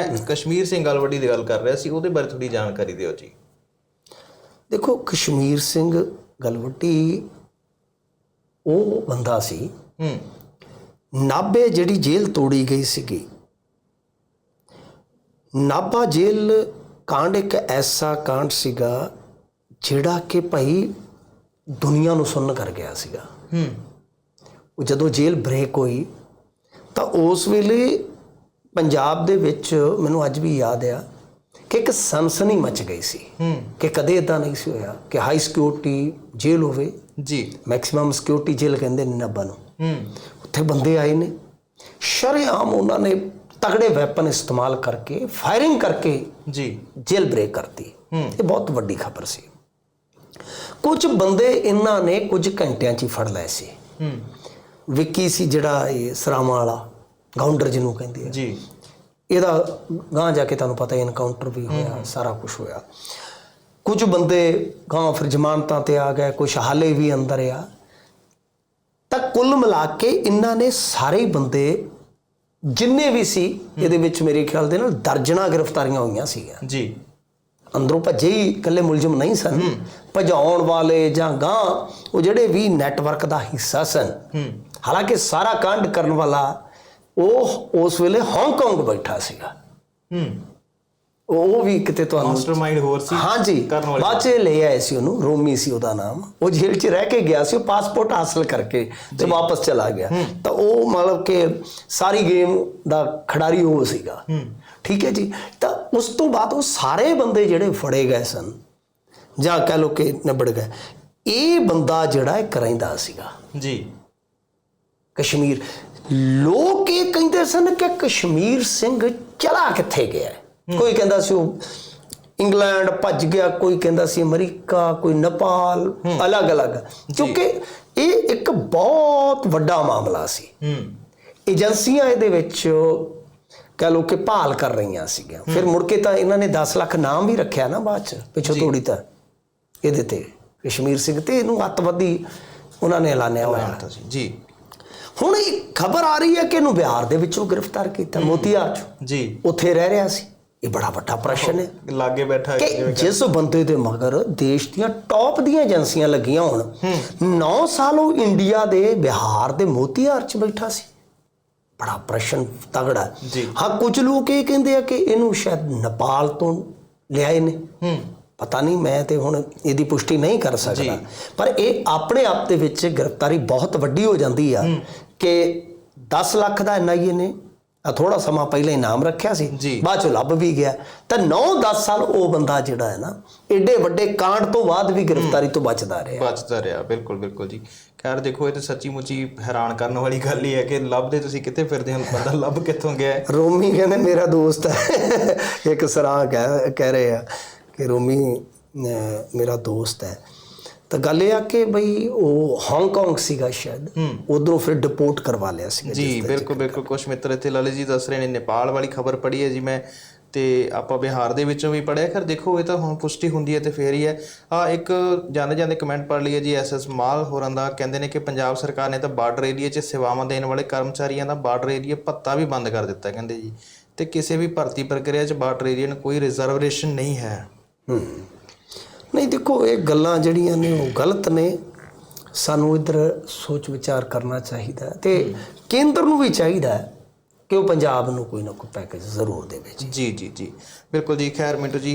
ਮੈਂ ਕਸ਼ਮੀਰ ਸਿੰਘ ਗਲਵੱਡੀ ਦੀ ਗੱਲ ਕਰ ਰਿਹਾ ਸੀ ਉਹਦੇ ਬਾਰੇ ਥੋੜੀ ਜਾਣਕਾਰੀ ਦਿਓ ਜੀ। ਦੇਖੋ ਕਸ਼ਮੀਰ ਸਿੰਘ ਗਲਵੱਟੀ ਉਹ ਬੰਦਾ ਸੀ। ਹੂੰ। ਨਾਭੇ ਜਿਹੜੀ ਜੇਲ੍ਹ ਤੋੜੀ ਗਈ ਸੀਗੀ। ਨਾਭਾ ਜੇਲ੍ਹ ਕਾਂਡ ਇੱਕ ਐਸਾ ਕਾਂਡ ਸੀਗਾ ਜਿਹੜਾ ਕਿ ਭਾਈ ਦੁਨੀਆ ਨੂੰ ਸੁਣਨ ਕਰ ਗਿਆ ਸੀਗਾ। ਹੂੰ। ਉਹ ਜਦੋਂ ਜੇਲ੍ਹ ਬ੍ਰੇਕ ਹੋਈ ਤਾਂ ਉਸ ਵੇਲੇ ਪੰਜਾਬ ਦੇ ਵਿੱਚ ਮੈਨੂੰ ਅੱਜ ਵੀ ਯਾਦ ਆ ਕਿ ਇੱਕ ਸਨਸਨੀ ਮਚ ਗਈ ਸੀ ਕਿ ਕਦੇ ਇਦਾਂ ਨਹੀਂ ਸੀ ਹੋਇਆ ਕਿ ਹਾਈ ਸਿਕਿਉਰਿਟੀ ਜੇਲ੍ਹ ਹੋਵੇ। ਜੀ। ਮੈਕਸਿਮਮ ਸਿਕਿਉਰਿਟੀ ਜੇਲ੍ਹ ਕਹਿੰਦੇ ਨੇ ਨਾਭਾ ਨੂੰ। ਹੂੰ। ਉੱਥੇ ਬੰਦੇ ਆਏ ਨੇ। ਸ਼ਰੇਆਮ ਉਹਨਾਂ ਨੇ ਤਗੜੇ ਵੈਪਨ ਇਸਤੇਮਾਲ ਕਰਕੇ ਫਾਇਰਿੰਗ ਕਰਕੇ ਜੀ। ਜੇਲ੍ਹ ਬ੍ਰੇਕ ਕਰਤੀ। ਇਹ ਬਹੁਤ ਵੱਡੀ ਖਬਰ ਸੀ। ਕੁਝ ਬੰਦੇ ਇਹਨਾਂ ਨੇ ਕੁਝ ਘੰਟਿਆਂ 'ਚ ਹੀ ਫੜ ਲਏ ਸੀ। ਹੂੰ। ਵਿੱਕੀ ਸੀ ਜਿਹੜਾ ਇਹ ਸਰਾਵਾਂ ਵਾਲਾ ਗਾਉਂਡਰ ਜਿਹਨੂੰ ਕਹਿੰਦੇ ਆ। ਜੀ। ਇਹਦਾ ਗਾਂ ਜਾ ਕੇ ਤੁਹਾਨੂੰ ਪਤਾ ਹੈ ਇਨਕਾਊਂਟਰ ਵੀ ਹੋਇਆ ਸਾਰਾ ਕੁਝ ਹੋਇਆ। ਕੁਝ ਬੰਦੇ ਗਾਂ ਫਿਰ ਜ਼ਮਾਨਤਾਂ ਤੇ ਆ ਗਏ ਕੁਝ ਹਾਲੇ ਵੀ ਅੰਦਰ ਆ। ਤਾਂ ਕੁੱਲ ਮਿਲਾ ਕੇ ਇਹਨਾਂ ਨੇ ਸਾਰੇ ਬੰਦੇ ਜਿੰਨੇ ਵੀ ਸੀ ਇਹਦੇ ਵਿੱਚ ਮੇਰੇ ਖਿਆਲ ਦੇ ਨਾਲ ਦਰਜਣਾ ਗ੍ਰਿਫਤਾਰੀਆਂ ਹੋਈਆਂ ਸੀਗੀਆਂ। ਜੀ। ਅੰਦਰੋਂ ਭੱਜੇ ਹੀ ਇਕੱਲੇ ਮੁਲਜ਼ਮ ਨਹੀਂ ਸਨ। ਭਜਾਉਣ ਵਾਲੇ ਜਾਂ ਗਾਂ ਉਹ ਜਿਹੜੇ ਵੀ ਨੈਟਵਰਕ ਦਾ ਹਿੱਸਾ ਸਨ। ਹਾਲਾਂਕਿ ਸਾਰਾ ਕਾਂਡ ਕਰਨ ਵਾਲਾ ਉਹ ਉਸ ਵੇਲੇ ਹਾਂਗਕਾਂਗ ਬੈਠਾ ਸੀਗਾ। ਹੂੰ। ਉਹ ਵੀ ਕਿਤੇ ਤੁਹਾਨੂੰ ਮਾਸਟਰਮਾਈਂਡ ਹੋਰ ਸੀ ਹਾਂਜੀ ਬਾਅਦ ਚ ਲੈ ਆਏ ਸੀ ਉਹਨੂੰ ਰੋਮੀ ਸੀ ਉਹਦਾ ਨਾਮ। ਉਹ ਜੇਲ੍ਹ 'ਚ ਰਹਿ ਕੇ ਗਿਆ ਸੀ ਉਹ ਪਾਸਪੋਰਟ ਹਾਸਲ ਕਰਕੇ ਤੇ ਵਾਪਸ ਚਲਾ ਗਿਆ। ਤਾਂ ਉਹ ਮਤਲਬ ਕਿ ਸਾਰੀ ਗੇਮ ਦਾ ਖਿਡਾਰੀ ਉਹ ਸੀਗਾ। ਹੂੰ। ਠੀਕ ਹੈ ਜੀ? ਤਾਂ ਉਸ ਤੋਂ ਬਾਅਦ ਉਹ ਸਾਰੇ ਬੰਦੇ ਜਿਹੜੇ ਫੜੇ ਗਏ ਸਨ ਜਾਂ ਕਹਿ ਲੋ ਕਿ ਨਿਬੜ ਗਏ ਇਹ ਬੰਦਾ ਜਿਹੜਾ ਇਹ ਕਰਾਂਦਾ ਸੀਗਾ। ਜੀ। ਕਸ਼ਮੀਰ। ਲੋਕ ਇਹ ਕਹਿੰਦੇ ਸਨ ਕਿ ਕਸ਼ਮੀਰ ਸਿੰਘ ਚਲਾ ਕਿੱਥੇ ਗਿਆ? ਕੋਈ ਕਹਿੰਦਾ ਸੀ ਉਹ ਇੰਗਲੈਂਡ ਭੱਜ ਗਿਆ ਕੋਈ ਕਹਿੰਦਾ ਸੀ ਅਮਰੀਕਾ ਕੋਈ ਨੇਪਾਲ ਅਲੱਗ-ਅਲੱਗ। ਕਿਉਂਕਿ ਇਹ ਇੱਕ ਬਹੁਤ ਵੱਡਾ ਮਾਮਲਾ ਸੀ। ਏਜੰਸੀਆਂ ਇਹਦੇ ਵਿੱਚ ਕਹ ਲੋ ਕਿ ਭਾਲ ਕਰ ਰਹੀਆਂ ਸੀਗੀਆਂ। ਫਿਰ ਮੁੜ ਕੇ ਤਾਂ ਇਹਨਾਂ ਨੇ 10 ਲੱਖ ਨਾਮ ਵੀ ਰੱਖਿਆ ਨਾ ਬਾਅਦ ਚ ਪਿੱਛੋਂ ਤੋੜੀ ਤਾਂ ਇਹਦੇ ਤੇ ਕਸ਼ਮੀਰ ਸਿੰਘ ਤੇ ਇਹਨੂੰ ਅੱਤਵਾਦੀ ਉਹਨਾਂ ਨੇ ਐਲਾਨਿਆ ਹੋਇਆ। ਜੀ। ਹੁਣ ਇਹ ਖਬਰ ਆ ਰਹੀ ਹੈ ਕਿ ਇਹਨੂੰ ਬਿਹਾਰ ਦੇ ਵਿੱਚੋਂ ਗ੍ਰਿਫਤਾਰ ਕੀਤਾ ਮੋਤੀਹਾਰ ਚ। ਜੀ। ਉੱਥੇ ਰਹਿ ਰਿਹਾ ਸੀ। ਇਹ ਬੜਾ ਵੱਡਾ ਪ੍ਰਸ਼ਨ ਹੈ। ਲਾਗੇ ਬੈਠਾ ਕਿ ਜਿਸ ਬੰਦੇ ਦੇ ਮਗਰ ਦੇਸ਼ ਦੀਆਂ ਟੌਪ ਦੀਆਂ ਏਜੰਸੀਆਂ ਲੱਗੀਆਂ ਹੋਣ 9 ਸਾਲ ਉਹ ਇੰਡੀਆ ਦੇ ਬਿਹਾਰ ਦੇ ਮੋਤੀਹਾਰ ਚ ਬੈਠਾ ਸੀ। ਬੜਾ ਪ੍ਰਸ਼ਨ ਤਗੜਾ ਹੈ। ਕੁਝ ਲੋਕ ਇਹ ਕਹਿੰਦੇ ਆ ਕਿ ਇਹਨੂੰ ਸ਼ਾਇਦ ਨੇਪਾਲ ਤੋਂ ਲਿਆਏ ਨੇ। ਪਤਾ ਨਹੀਂ ਮੈਂ ਤੇ ਹੁਣ ਇਹਦੀ ਪੁਸ਼ਟੀ ਨਹੀਂ ਕਰ ਸਕਦਾ। ਪਰ ਇਹ ਆਪਣੇ ਆਪ ਦੇ ਵਿੱਚ ਗ੍ਰਿਫਤਾਰੀ ਬਹੁਤ ਵੱਡੀ ਹੋ ਜਾਂਦੀ ਆ ਕਿ 10 ਲੱਖ ਦਾ ਐਨਆਈਏ ਨੇ ਆ ਥੋੜਾ ਸਮਾਂ ਪਹਿਲਾਂ ਇਨਾਮ ਰੱਖਿਆ ਸੀ। ਬਾਅਦ ਚ ਲੱਭ ਵੀ ਗਿਆ। ਤਾਂ 9-10 ਸਾਲ ਉਹ ਬੰਦਾ ਜਿਹੜਾ ਹੈ ਨਾ ਏਡੇ ਵੱਡੇ ਕਾਂਡ ਤੋਂ ਬਾਅਦ ਵੀ ਗ੍ਰਿਫਤਾਰੀ ਤੋਂ ਬਚਦਾ ਰਿਹਾ। ਬਚਦਾ ਰਿਹਾ ਬਿਲਕੁਲ ਬਿਲਕੁਲ ਜੀ। ਖੈਰ ਦੇਖੋ ਇਹ ਤਾਂ ਸੱਚੀ ਮੁੱਚੀ ਹੈਰਾਨ ਕਰਨ ਵਾਲੀ ਗੱਲ ਹੀ ਹੈ ਕਿ ਲੱਭਦੇ ਤੁਸੀਂ ਕਿੱਥੇ ਫਿਰਦੇ ਹੋ ਬੰਦਾ ਲੱਭ ਕਿੱਥੋਂ ਗਿਆ? ਹੈ? ਰੋਮੀ ਕਹਿੰਦੇ ਮੇਰਾ ਦੋਸਤ ਹੈ। ਇੱਕ ਸਰਾਂ ਕਹਿ ਕਹਿ ਰਹੇ ਆ। ਕਿ ਰੋਮੀ ਮੇਰਾ ਦੋਸਤ ਹੈ। ਤਾਂ ਗੱਲ ਇਹ ਆ ਕਿ ਬਈ ਉਹ ਹਾਂਗਕਾਂਗ ਸੀਗਾ ਸ਼ਾਇਦ। ਉਧਰੋਂ ਫਿਰ ਡਿਪੋਰਟ ਕਰਵਾ ਲਿਆ ਸੀਗਾ ਜੀ ਬਿਲਕੁਲ ਬਿਲਕੁਲ। ਕੁਝ ਮਿੱਤਰ ਇੱਥੇ ਲਾਲੇ ਜੀ ਦੱਸ ਰਹੇ ਨੇ ਨੇਪਾਲ ਵਾਲੀ ਖਬਰ ਪੜ੍ਹੀ ਹੈ ਜੀ ਮੈਂ। ਤੇ ਆਪਾਂ ਬਿਹਾਰ ਦੇ ਵਿੱਚੋਂ ਵੀ ਪੜਿਆ ਖਰ ਦੇਖੋ ਇਹ ਤਾਂ ਹੁਣ ਪੁਸ਼ਟੀ ਹੁੰਦੀ ਹੈ ਤੇ ਫੇਰ ਹੀ ਹੈ। ਆ ਇੱਕ ਜਾਂਦੇ ਜਾਂਦੇ ਕਮੈਂਟ ਪੜ ਲਈਏ ਜੀ ਐਸਐਸ ਮਾਲ ਹੋਰਾਂ ਦਾ। ਕਹਿੰਦੇ ਨੇ ਕਿ ਪੰਜਾਬ ਸਰਕਾਰ ਨੇ ਤਾਂ ਬਾਰਡਰ ਏਰੀਆ 'ਚ ਸੇਵਾਵਾਂ ਦੇਣ ਵਾਲੇ ਕਰਮਚਾਰੀਆਂ ਦਾ ਬਾਰਡਰ ਏਰੀਆ ਭੱਤਾ ਵੀ ਬੰਦ ਕਰ ਦਿੱਤਾ ਕਹਿੰਦੇ ਜੀ। ਤੇ ਕਿਸੇ ਵੀ ਭਰਤੀ ਪ੍ਰਕਿਰਿਆ 'ਚ ਬਾਰਡਰ ਏਰੀਆ ਨੂੰ ਕੋਈ ਰਿਜ਼ਰਵੇਸ਼ਨ ਨਹੀਂ ਹੂੰ। ਨਹੀਂ ਦੇਖੋ ਇਹ ਗੱਲਾਂ ਜਿਹੜੀਆਂ ਨੇ ਉਹ ਗਲਤ ਨੇ। ਸਾਨੂੰ ਇਧਰ ਸੋਚ ਵਿਚਾਰ ਕਰਨਾ ਚਾਹੀਦਾ ਤੇ ਕੇਂਦਰ ਨੂੰ ਵੀ ਚਾਹੀਦਾ ਕਿ ਉਹ ਪੰਜਾਬ ਨੂੰ ਕੋਈ ਨਾ ਕੋਈ ਪੈਕੇਜ ਜ਼ਰੂਰ ਦੇਵੇ ਜੀ। ਜੀ ਜੀ ਜੀ। ਬਿਲਕੁਲ ਜੀ। ਖੈਰ ਮਿੰਟੂ ਜੀ